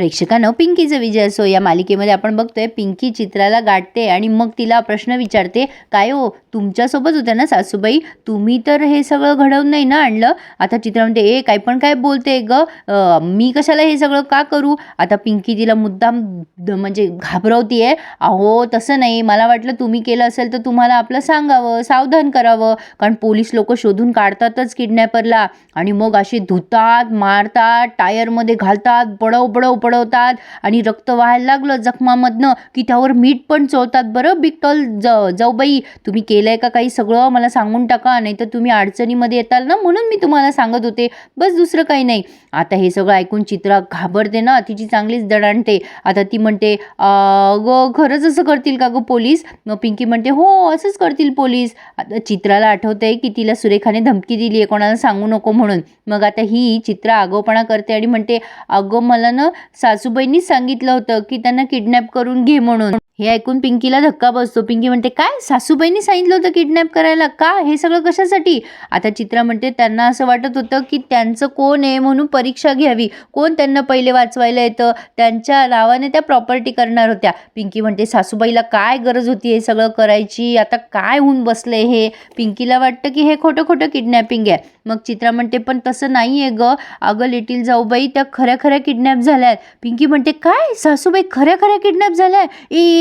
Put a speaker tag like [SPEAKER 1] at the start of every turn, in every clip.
[SPEAKER 1] प्रेक्षकांनो पिंकीचा विजय असो या मालिकेमध्ये आपण बघतोय पिंकी चित्राला गाठते आणि मग तिला प्रश्न विचारते काय हो तुमच्यासोबत होत्या ना सासूबाई? तुम्ही तर हे सगळं घडवून नाही ना आणलं? आता चित्रा म्हणते ए काय पण काय बोलते ग मी कशाला हे सगळं का करू? आता पिंकी तिला मुद्दाम द- म्हणजे घाबरवतीये अहो तसं नाही मला वाटलं तुम्ही केलं असेल तर तुम्हाला आपलं सांगावं सावधान करावं कारण पोलीस लोक शोधून काढतातच किडनॅपरला आणि मग असे धुतात मारतात टायरमध्ये घालतात बडव बडव पडवतात आणि रक्त व्हायला लागलं जखमामधनं की त्यावर मीठ पण चोळतात. बरं बिकटॉल ज जाऊबाई तुम्ही केलंय का काही सगळं? मला सांगून टाका नाही तर तुम्ही अडचणीमध्ये येताल ना? म्हणून मी तुम्हाला सांगत होते. बस दुसरं काही नाही. आता हे सगळं ऐकून चित्रा घाबरते ना. तिची चांगलीच दडाणते आता ती म्हणते ग खरंच असं करतील का गं पोलीस? मग पिंकी म्हणते हो असंच करतील पोलीस. आता चित्राला आठवते की तिला सुरेखाने धमकी दिली आहे कोणाला सांगू नको म्हणून. मग आता ही चित्रा आगोपणा करते आणि म्हणते अगं मला ना सासूबाईंनी सांगितलं होतं की त्यांना किडनॅप करून घे म्हणून. हे ऐकून पिंकीला धक्का बसतो. पिंकी म्हणते काय? सासूबाईंनी सांगितलं होतं किडनॅप करायला? का? हे सगळं कशासाठी? आता चित्रा म्हणते त्यांना असं वाटत होतं की त्यांचं कोण आहे म्हणून परीक्षा घ्यावी. कोण त्यांना पहिले वाचवायला येतं? त्यांच्या नावाने त्या प्रॉपर्टी करणार होत्या. पिंकी म्हणते सासूबाईला काय गरज होती हे सगळं करायची? आता काय होऊन बसले हे? पिंकीला वाटतं की हे खोटं खोटं किडनॅपिंग आहे. मग चित्रा म्हणते पण तसं नाही आहे ग. अगं लिटिल जाऊबाई त्या खऱ्या खऱ्या किडनॅप झाल्या आहेत पिंकी म्हणते काय? सासूबाई खऱ्या खऱ्या किडनॅप झाल्या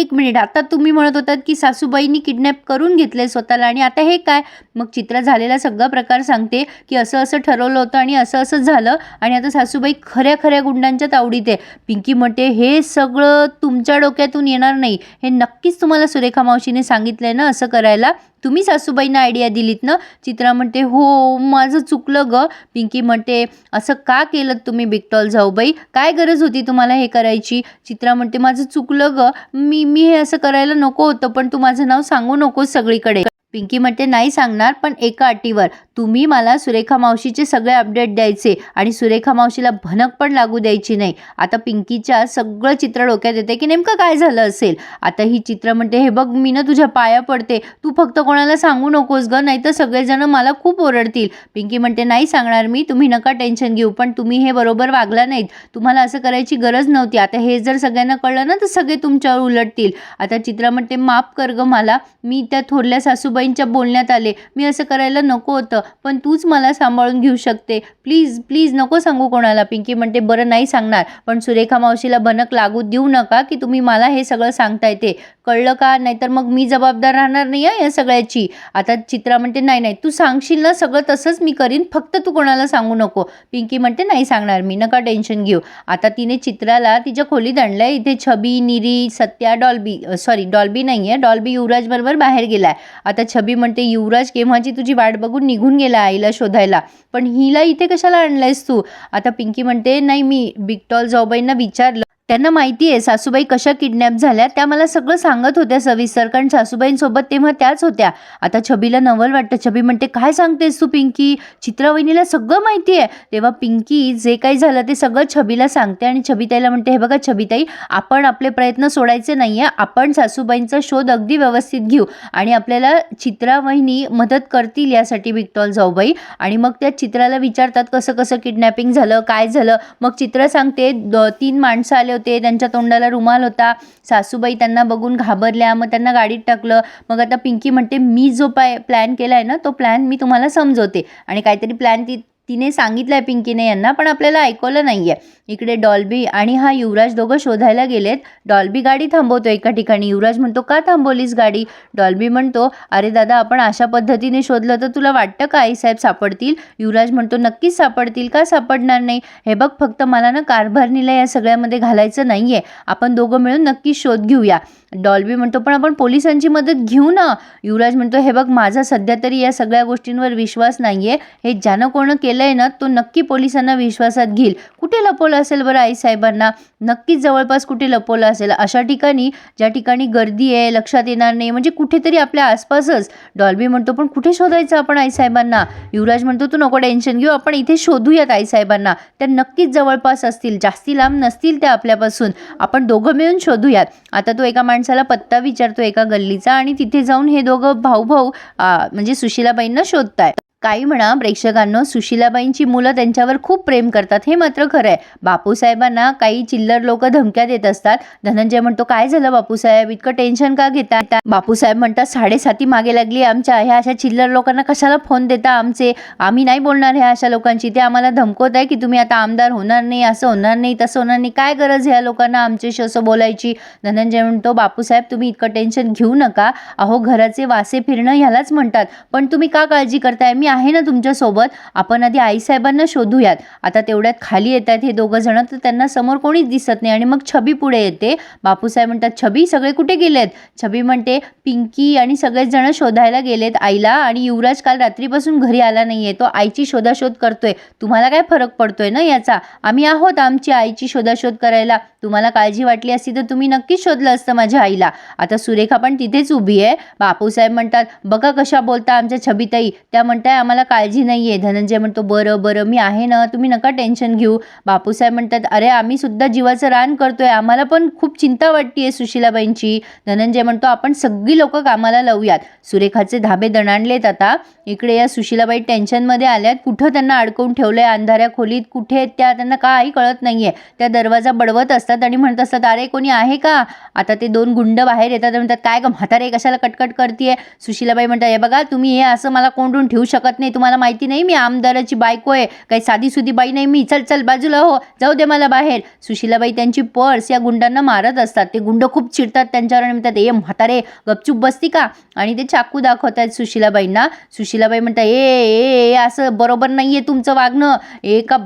[SPEAKER 1] एक मिनिट आता तुम्ही म्हणत होतात की सासूबाईंनी किडनॅप करून घेतले स्वतःला आणि आता हे काय? मग चित्रा झालेला सगळा प्रकार सांगते की असं असं ठरवलं होतं आणि असं असं झालं आणि आता सासूबाई खऱ्या खऱ्या गुंडांच्या तावडीत आहे. पिंकी म्हणते हे सगळं तुमच्या डोक्यातून येणार नाही. हे नक्कीच तुम्हाला सुरेखा मावशीने सांगितलं आहे ना असं करायला? तुम्ही सासूबाईंना आयडिया दिलीत ना? चित्रा म्हणते हो माझं चुकलं ग. पिंकी म्हणते असं का केलं तुम्ही बिगटॉल जाऊबाई काय गरज होती तुम्हाला हे करायची? चित्रा म्हणते माझं चुकलं ग. मी मी हे असं करायला नको होतं पण तू माझं नाव सांगू नको सगळीकडे. पिंकी म्हणते नाही सांगणार पण एका अटीवर. तुम्ही मला सुरेखा मावशीचे सगळे अपडेट द्यायचे आणि सुरेखा मावशीला भनक पण लागू द्यायची नाही. आता पिंकीच्या सगळं चित्र डोक्यात येते की नेमकं काय झालं असेल? आता ही चित्र म्हणते हे बघ मी ना तुझ्या पाया पडते. तू फक्त कोणाला सांगू नकोस ग नाही तर सगळेजण मला खूप ओरडतील. पिंकी म्हणते नाही सांगणार मी तुम्ही नका टेन्शन घेऊ पण तुम्ही हे बरोबर वागला नाहीत. तुम्हाला असं करायची गरज नव्हती. आता हे जर सगळ्यांना कळलं ना तर सगळे तुमच्यावर उलटतील. आता चित्रा म्हणते माफ कर ग मला. मी त्या थोरल्या सासूबाईंच्या बोलण्यात आले. मी असं करायला नको होतं. पण तूच मला सांभाळून घेऊ शकते. प्लीज प्लीज नको सांगू कोणाला पिंकी म्हणते बरं नाही सांगणार. पण सुरेखा मावशीला भनक लागू देऊ नका की तुम्ही मला हे सगळं सांगताय ते कळलं का? नाहीतर मग मी जबाबदार राहणार नाही आहे या सगळ्याची. आता चित्रा म्हणते नाही नाही तू सांगशील ना सगळं तसंच मी करीन. फक्त तू कोणाला सांगू नको. पिंकी म्हणते नाही सांगणार मी नका टेन्शन घेऊ. आता तिने चित्राला तिच्या खोलीत आणलं आहे इथे छबी निरी सत्या डॉल्बी सॉरी डॉल्बी नाही आहे डॉल्बी युवराज बरोबर बाहेर गेला आहे आता छबी म्हणते युवराज केव्हाची तुझी वाट बघून निघून गेला आईला शोधायला. पण हिला इथे कशाला आणलायस तू? आता पिंकी म्हणते नाही मी बिगटॉल जाऊबाईंना विचारलं त्यांना माहिती आहे सासूबाई कशा किडनॅप झाल्या त्या मला सगळं सांगत होत्या सविस्तर. कारण सासूबाईंसोबत तेव्हा त्याच होत्या. आता छबीला नवल वाटतं. छबी म्हणते काय सांगतेस तू पिंकी? चित्रावहिनीला सगळं माहिती आहे. तेव्हा पिंकी जे काही झालं ते सगळं छबीला सांगते आणि छबीताईला म्हणते हे बघा छबीताई आपण आपले प्रयत्न सोडायचे नाही आहे आपण सासूबाईंचा शोध अगदी व्यवस्थित घेऊ आणि आपल्याला चित्रावहिनी मदत करतील यासाठी बिकटॉल जाऊबाई. आणि मग त्या चित्राला विचारतात कसं कसं किडनॅपिंग झालं? काय झालं? मग चित्र सांगते द तीन माणसं आले होते. त्यांच्या तोंडाला रुमाल होता. सासूबाई त्यांना बघून घाबरल्या. मग त्यांना गाडीत टाकलं. मग आता पिंकी म्हणते मी जो पाय प्लॅन केला आहे ना तो प्लॅन मी तुम्हाला समजवते. आणि काहीतरी प्लॅन ती तिने सांगितलं आहे पिंकीने यांना पण आपल्याला ऐकवलं नाही आहे इकडे डॉल्बी आणि हा युवराज दोघं शोधायला गेलेत. डॉल्बी गाडी थांबवतो एका ठिकाणी. युवराज म्हणतो का थांबवलीस गाडी? डॉल्बी म्हणतो अरे दादा आपण अशा पद्धतीने शोधलं तर तुला वाटतं का आईसाहेब सापडतील? युवराज म्हणतो नक्कीच सापडतील. का सापडणार नाही? हे बघ फक्त मला ना कारभारणीला या सगळ्यामध्ये घालायचं नाही आहे आपण दोघं मिळून नक्कीच शोध घेऊया. डॉल्बी म्हणतो पण आपण पोलिसांची मदत घेऊ ना. युवराज म्हणतो हे बघ माझा सध्या तरी या सगळ्या गोष्टींवर विश्वास नाही आहे हे ज्यानं कोणं केलं आहे ना तो नक्की पोलिसांना विश्वासात घेईल. कुठे लपवलं असेल बरं आईसाहेबांना नक्कीच जवळपास कुठे लपवलं असेल? अशा ठिकाणी ज्या ठिकाणी गर्दी आहे लक्षात येणार नाही. म्हणजे कुठेतरी आपल्या आसपासच. डॉल्बी म्हणतो पण कुठे शोधायचं आपण आईसाहेबांना युवराज म्हणतो तू नको टेन्शन घेऊ. आपण इथे शोधूयात आईसाहेबांना त्या नक्कीच जवळपास असतील. जास्ती लांब नसतील त्या आपल्यापासून. आपण दोघं मिळून शोधूयात. आता तो एका माणसाला पत्ता विचारतो एका गल्लीचा आणि तिथे जाऊन हे दोघं भाऊ भाऊ म्हणजे सुशीलाबाईंना शोधताय काही म्हणा प्रेक्षकांनो सुशिलाबाईंची मुलं त्यांच्यावर खूप प्रेम करतात. हे मात्र खरं आहे बापूसाहेबांना काही चिल्लर लोक धमक्या देत असतात. धनंजय म्हणतो काय झालं बापूसाहेब? इतकं टेन्शन का घेता? बापूसाहेब म्हणतात साडेसाती मागे लागली आमच्या. ह्या अशा चिल्लर लोकांना कशाला फोन देता आमचे? आम्ही नाही बोलणार ह्या अशा लोकांची. ते आम्हाला धमकवत आहे की तुम्ही आता आमदार होणार नाही असं होणार नाही तसं होणार नाही. काय गरज ह्या लोकांना आमच्याशी असं बोलायची? धनंजय म्हणतो बापूसाहेब तुम्ही इतकं टेन्शन घेऊ नका. अहो घराचे वासे फिरणं ह्यालाच म्हणतात. पण तुम्ही का काळजी करताय? मी आहे ना तुमच्यासोबत आपण आधी आईसाहेबांना शोधूयात. आता तेवढ्यात खाली येत आहेत हे दोघं जण तर त्यांना समोर कोणीच दिसत नाही. आणि मग छबी पुढे येते. बापूसाहेब म्हणतात छबी सगळे कुठे गेलेत? छबी म्हणते पिंकी आणि सगळेच जण शोधायला गेलेत आईला आणि युवराज काल रात्रीपासून घरी आला नाही आहे तो आईची शोधाशोध करतोय. तुम्हाला काय फरक पडतोय ना याचा? आम्ही आहोत आमची आईची शोधाशोध करायला. तुम्हाला काळजी वाटली असती तर तुम्ही नक्कीच शोधलं असतं माझ्या आईला. आता सुरेखा पण तिथेच उभी आहे. बापूसाहेब म्हणतात बघा कशा बोलता आमच्या छबीताई. त्या म्हणताय आम्हाला काळजी नाही आहे धनंजय म्हणतो बरं बरं मी आहे ना तुम्ही नका टेन्शन घेऊ. बापूसाहेब म्हणतात अरे आम्ही सुद्धा जीवाचं रान करतोय. आम्हाला पण खूप चिंता वाटते सुशिलाबाईंची. धनंजय म्हणतो आपण सगळी लोक कामाला लावूयात. सुरेखाचे धाबे दणाणलेत आता. इकडे या सुशिलाबाई टेन्शनमध्ये आल्यात. कुठं त्यांना अडकवून ठेवलंय? अंधाऱ्या खोलीत कुठे आहेत त्या त्यांना काही कळत नाहीये. त्या दरवाजा बडवत असतात आणि म्हणत असतात अरे कोणी आहे का? आता ते दोन गुंड बाहेर येतात म्हणतात काय ग म्हातारे कशाला कटकट करते सुशिलाबाई म्हणतात हे बघा तुम्ही हे असं मला कोंडून ठेवू शकत नाही. तुम्हाला माहिती नाही मी आमदाराची बायको आहे. काही साधी सुधी बाई नाही मी चल चल बाजूला हो. जाऊ दे मला बाहेर. सुशीलाबाई त्यांची पर्स या गुंडांना मारत असतात. ते गुंड खूप चिडतात त्यांच्यावर आणि म्हणतात ए म्हातारे गपचूप बसती का? आणि ते चाकू दाखवत आहेत सुशीलाबाईंना. सुशीलाबाई म्हणतात ए ए ए, असं बरोबर नाही आहे तुमचं वागणं. एका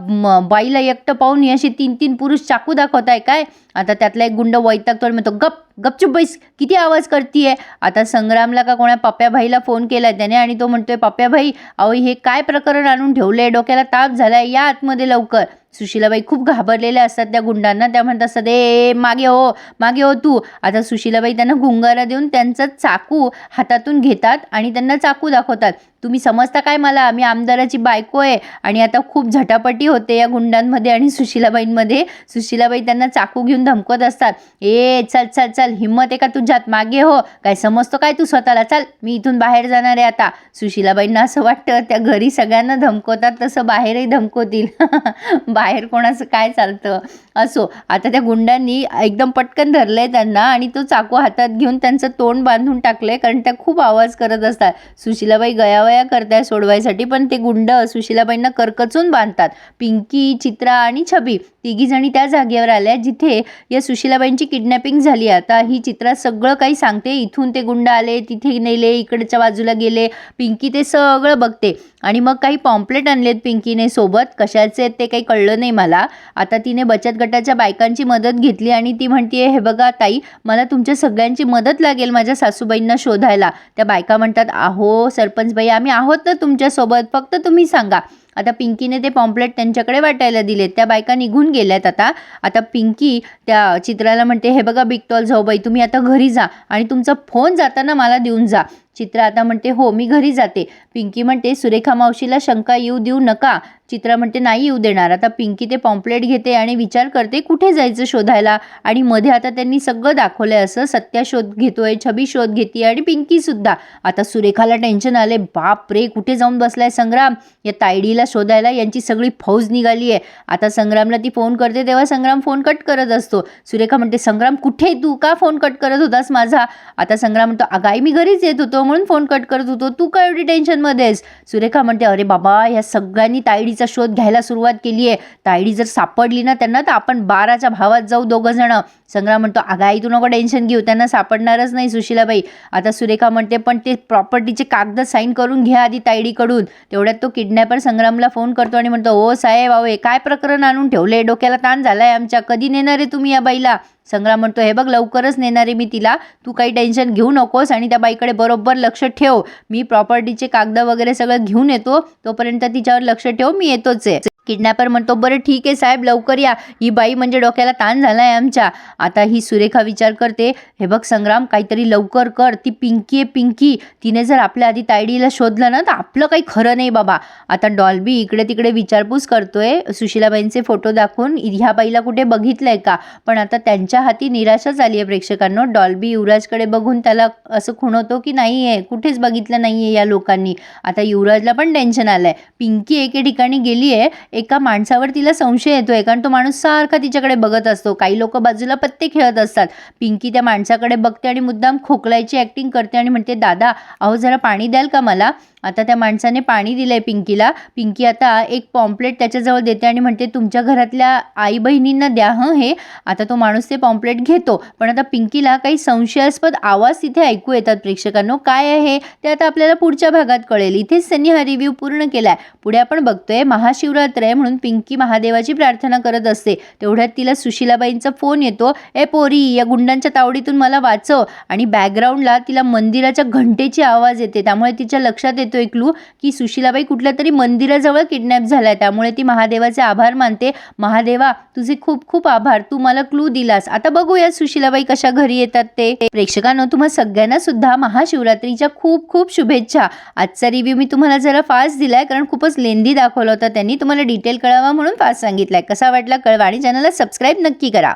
[SPEAKER 1] बाईला एकटं पाहून हे असे तीन तीन पुरुष चाकू दाखवत आहे काय? आता त्यातला एक गुंड वैतागतो आणि म्हणतो गप गपचूप बैस किती आवाज करतीये? आता संग्रामला का कोणा पप्प्याभाईला फोन केला त्याने आणि तो म्हणतोय पप्प्याभाई अहो हे काय प्रकरण आणून ठेवलंय? डोक्याला ताप झालाय या आतमध्ये लवकर. सुशीलाबाई खूप घाबरलेल्या असतात त्या गुंडांना. त्या म्हणत असतात ए मागे हो मागे हो तू. आता सुशीलाबाई त्यांना गुंगारा देऊन त्यांचं चाकू हातातून घेतात आणि त्यांना चाकू दाखवतात. तुम्ही समजता काय मला? मी आमदाराची बायको आहे आणि आता खूप झटापटी होते या गुंडांमध्ये आणि सुशीलाबाईंमध्ये. सुशीलाबाई त्यांना चाकू घेऊन धमकत असतात. ए चल चल चल हिंमत आहे का तुझ्यात मागे हो. काय समजतो काय तू स्वतःला? चल मी इथून बाहेर जाणार आहे आता. सुशीलाबाईंना असं वाटतं त्या घरी सगळ्यांना धमकवतात तसं बाहेरही धमकवतील. बाहेर कोणाचं काय चालतं असो. आता त्या गुंडांनी एकदम पटकन धरलंय त्यांना आणि तो चाकू हातात घेऊन त्यांचं तोंड बांधून टाकलंय कारण त्या खूप आवाज करत असतात. सुशिलाबाई गयावया करताय सोडवायसाठी पण ते गुंड सुशिलाबाईंना करकचून बांधतात. पिंकी चित्रा आणि छबी तिघीजणी त्या जागेवर आल्या जिथे या सुशिलाबाईंची किडनॅपिंग झाली. आता ही चित्रा सगळं काही सांगते. इथून ते गुंड आले तिथे नेले इकडच्या बाजूला गेले. पिंकी ते सगळं बघते. आणि मग काही पॉम्पलेट आणलेत पिंकीने सोबत. कशाचे ते काही कळलं नाही मला. आता तिने बचत गटाच्या बायकांची मदत घेतली आणि ती म्हणते हे बघा ताई मला तुमच्या सगळ्यांची मदत लागेल माझ्या सासूबाईंना शोधायला. त्या बायका म्हणतात आहो सरपंच बाई आम्ही आहोत ना तुमच्यासोबत. फक्त तुम्ही सांगा. आता पिंकीने ते पॉम्पलेट त्यांच्याकडे वाटायला दिलेत. त्या बायका निघून गेल्यात आता. आता पिंकी त्या चित्राला म्हणते हे बघा बिगटॉल जाऊबाई तुम्ही आता घरी जा आणि तुमचा फोन जाताना मला देऊन जा. चित्रा आता म्हणते हो मी घरी जाते. पिंकी म्हणते सुरेखा मावशीला शंका येऊ देऊ नका. चित्रा म्हणते नाही येऊ देणार. आता पिंकी ते पॉम्पलेट घेते आणि विचार करते कुठे जायचं शोधायला? आणि मध्ये आता त्यांनी सगळं दाखवलंय असं सत्या शोध घेतोय छबी शोध घेते आणि पिंकी सुद्धा. आता सुरेखाला टेन्शन आले बाप रे कुठे जाऊन बसलाय संग्राम? या तायडीला शोधायला यांची सगळी फौज निघाली आहे. आता संग्रामला ती फोन करते तेव्हा संग्राम फोन कट करत असतो. सुरेखा म्हणते संग्राम कुठे आहे तू? का फोन कट करत होतास माझा? आता संग्राम म्हणतो अगाई मी घरीच येत होतो. म्हणून फोन कट करत होतो. तू काय एवढी टेन्शनमध्ये आहेस? सुरेखा म्हणते अरे बाबा ह्या सगळ्यांनी तायडीचा शोध घ्यायला सुरुवात केली आहे तायडी जर सापडली ना त्यांना तर आपण बाराच्या भावात जाऊ दोघं जण. संग्राम म्हणतो आगाई तू नको टेन्शन घेऊ. त्यांना सापडणारच नाही सुशीलाबाई. आता सुरेखा म्हणते पण ते प्रॉपर्टीचे कागद साईन करून घ्या आधी तायडीकडून तेवढ्यात तो किडनॅपर संग्रामला फोन करतो आणि म्हणतो ओ साहेब अहो हे काय प्रकरण आणून ठेवले डोक्याला ताण झालाय आमच्या. कधी नेणार आहे तुम्ही या बाईला? संग्राम म्हणतो हे बघ लवकरच नेणार आहे मी तिला. तू काही टेन्शन घेऊ नकोस आणि त्या बाईकडे बरोबर लक्ष ठेव. मी प्रॉपर्टीचे कागद वगैरे सगळं घेऊन येतो. तोपर्यंत तिच्यावर लक्ष ठेव मी येतोच आहे. किडनॅपर म्हणतो बरं ठीक आहे साहेब लवकर या. ही बाई म्हणजे डोक्याला ताण झाला आहे आमच्या. आता ही सुरेखा विचार करते हे बघ संग्राम काहीतरी लवकर कर. ती पिंकी आहे पिंकी. तिने जर आपल्या आधी तायडीला शोधलं ना तर आपलं काही खरं नाही बाबा. आता डॉल्बी इकडे तिकडे विचारपूस करतोय. सुशीलाबाईंचे फोटो दाखवून ह्या बाईला कुठे बघितलंय का? पण आता त्यांच्या हाती निराशाच आली आहे प्रेक्षकांनो. डॉल्बी युवराजकडे बघून त्याला असं खुणवतो की नाही आहे कुठेच बघितलं नाही आहे या लोकांनी. आता युवराजला पण टेन्शन आलं आहे पिंकी एके ठिकाणी गेली आहे एका माणसावर तिला संशय येतोय कारण तो माणूस सारखा तिच्याकडे बघत असतो. काही लोक बाजूला पत्ते खेळत असतात. पिंकी त्या माणसाकडे बघते आणि मुद्दाम खोकलायची ॲक्टिंग करते आणि म्हणते दादा अहो जरा पाणी द्याल का मला? आता त्या माणसाने पाणी दिलंय पिंकीला. पिंकी आता एक पॉम्पलेट त्याच्याजवळ देते आणि म्हणते तुमच्या घरातल्या आई बहिणींना द्या हं हे. आता तो माणूस ते पॉम्पलेट घेतो. पण आता पिंकीला काही संशयास्पद आवाज तिथे ऐकू येतात प्रेक्षकांनो. काय आहे ते आता आपल्याला पुढच्या भागात कळेल. इथेच त्यांनी हा रिव्ह्यू पूर्ण आहे पुढे आपण बघतोय महाशिवरात्र. आहे म्हणून पिंकी महादेवाची प्रार्थना करत असते. तेवढ्यात तिला सुशीलाबाईंचा फोन येतो ए पोरी या गुंडांच्या तावडीतून मला वाचव. आणि बॅकग्राऊंडला तिला मंदिराच्या घंटेची आवाज येते. त्यामुळे तिच्या लक्षात येतो एक क्लू की सुशीलाबाई कुठल्या तरी मंदिराजवळ किडनॅप झालाय. त्यामुळे ती महादेवाचे आभार मानते. महादेवा तुझे खूप खूप आभार. तू मला क्लू दिलास. आता बघूया सुशीलाबाई कशा घरी येतात ते. प्रेक्षकांनो तुम्हा सगळ्यांना सुद्धा महाशिवरात्रीच्या खूप खूप शुभेच्छा. आजचा रिव्ह्यू मी तुम्हाला जरा फास्ट दिलाय कारण खूपच लेंदी दाखवला होता त्यांनी. तुम्हाला डिटेल कळावा म्हणून फास्ट सांगितलाय. कसा वाटला कळवा आणि चॅनलला सबस्क्राईब नक्की करा.